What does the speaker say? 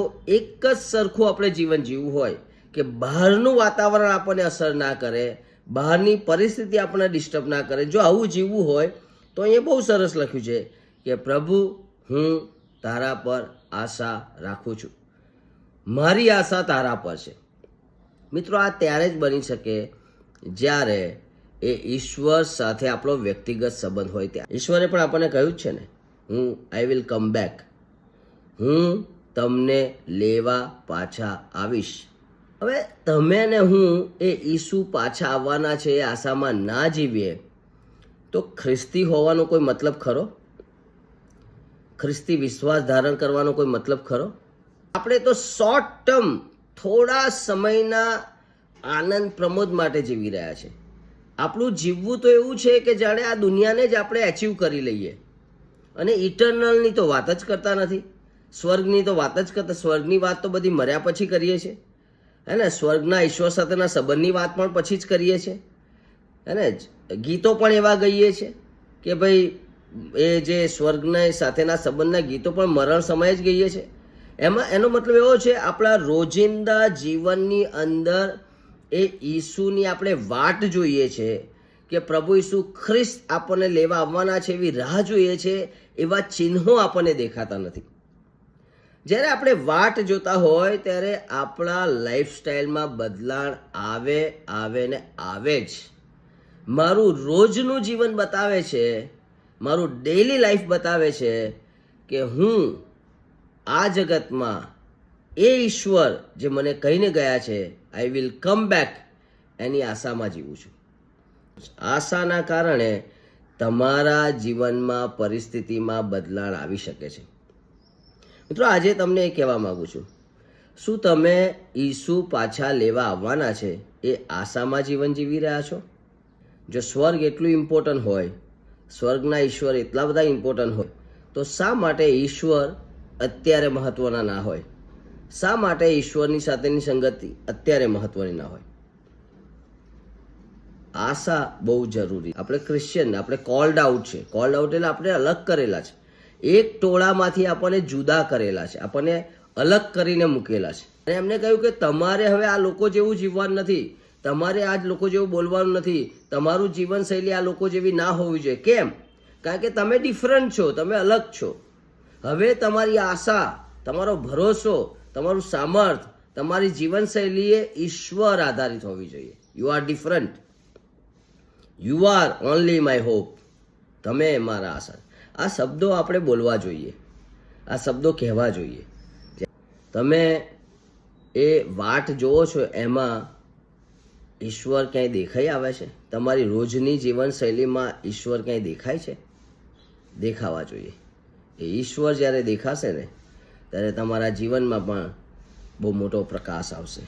તો એક જ સરખું આપણે જીવન જીવવું હોય કે બહારનું વાતાવરણ આપણને અસર ના કરે, બહારની પરિસ્થિતિ આપણને ડિસ્ટર્બ ના કરે, જો આવું જીવવું હોય, તો અહીંયા બહુ સરસ લખ્યું છે કે, પ્રભુ, હું તારા પર આશા રાખું છું. મારી આશા તારા પર છે. મિત્રો, આ ત્યારે જ બની શકે જ્યારે એ ઈશ્વર સાથે આપણો વ્યક્તિગત સંબંધ હોય ત્યાં. ઈશ્વરે પણ આપણને કહ્યું છે ને, હું આઈ વિલ કમ બેક હું તમને લેવા પાછા આવીશ. હવે તમે ને હું એ ઈસુ પાછા આવવાના છે એ આશામાં ના જીવીએ. તો ખ્રિસ્તી હોવાનો કોઈ મતલબ ખરો? ખ્રિસ્તી વિશ્વાસ ધારણ કરવાનો કોઈ મતલબ ખરો? આપણે તો શોર્ટ ટર્મ થોડા સમયના આનંદ પ્રમોદ માટે જીવી રહ્યા છે. આપણું જીવવું તો એવું છે કે જાણે આ દુનિયાને જ આપણે એચીવ કરી લઈએ. અને ઇટરનલની તો વાત જ કરતા નથી. સ્વર્ગની તો વાત જ કરતા સ્વર્ગની વાત તો બધી મર્યા પછી કરીએ છીએ. હે ને? સ્વર્ગના ઈશ્વર સાથેના સંબંધની વાત પણ પછી જ કરીએ છીએ. હે ગીતો પણ એવા ગઈએ છે કે ભાઈ, એ જે સ્વર્ગના સાથેના સંબંધના ગીતો પણ મરણ સમયે જ ગઈએ છે એમાં એનો મતલબ એવો છે, આપણા રોજિંદા જીવનની અંદર એ ઈસુની આપણે વાટ જોઈએ છે કે પ્રભુ ઈસુ ખ્રિસ્ત આપણને લેવા આવવાના છે એવી રાહ જોઈએ છે, એવા ચિહ્નો આપણને દેખાતા નથી. જ્યારે આપણે વાટ જોતા હોય ત્યારે આપણા લાઈફસ્ટાઈલમાં બદલાણ આવે આવે ને આવે જ. મારું રોજનું જીવન બતાવે છે, મારું ડેઈલી લાઈફ બતાવે છે કે હું આ જગતમાં એ ઈશ્વર જે મને કહીને ગયા છે આઈ વિલ કમ બેક એની આશામાં જીવું છું. આશાના કારણે તમારા જીવનમાં પરિસ્થિતિમાં બદલાણ આવી શકે છે. મિત્રો, આજે તમને એ કહેવા માગું છું, શું તમે ઈસુ પાછા લેવા આવવાના છે એ આશામાં જીવન જીવી રહ્યા છો? જો સ્વર્ગ એટલું ઇમ્પોર્ટન્ટ હોય, સ્વર્ગના ઈશ્વર એટલા બધા ઇમ્પોર્ટન્ટ હોય, તો શા માટે ઈશ્વર અત્યારે મહત્ત્વના ના હોય? શા માટે ઈશ્વરની સાથેની સંગતિ અત્યારે મહત્ત્વની ના હોય? આશા બહુ જરૂરી. આપણે ક્રિશ્ચિયન આપણે કોલ્ડ આઉટ છે. કોલ્ડ આઉટ એટલે આપણે અલગ કરેલા છે. એક ટોળામાંથી આપણને જુદા કરેલા છે. આપણને અલગ કરીને મૂકેલા છે. અને એમને કહ્યું કે તમારે હવે આ લોકો જેવું જીવવાનું નથી. તમારે આ લોકો જેવું બોલવાનું નથી. તમારું જીવનશૈલી આ લોકો જેવી ના હોવી જોઈએ. કેમ? કારણ કે તમે ડિફરન્ટ છો, તમે અલગ છો. હવે તમારી આશા, તમારો ભરોસો, તમારું સામર્થ, તમારી જીવનશૈલી એ ઈશ્વર આધારિત હોવી જોઈએ. You are different you are only my hope તમે મારા આશા. આ શબ્દો આપણે બોલવા જોઈએ. આ શબ્દો કહેવા જોઈએ. તમે એ વાટ જોવો છો, એમાં ઈશ્વર ક્યાંય દેખાઈ આવે છે? તમારી રોજની જીવનશૈલીમાં ઈશ્વર ક્યાંય દેખાય છે? દેખાવા જોઈએ. એ ઈશ્વર જ્યારે દેખાશે ને, ત્યારે તમારા જીવનમાં પણ બહુ મોટો પ્રકાશ આવશે.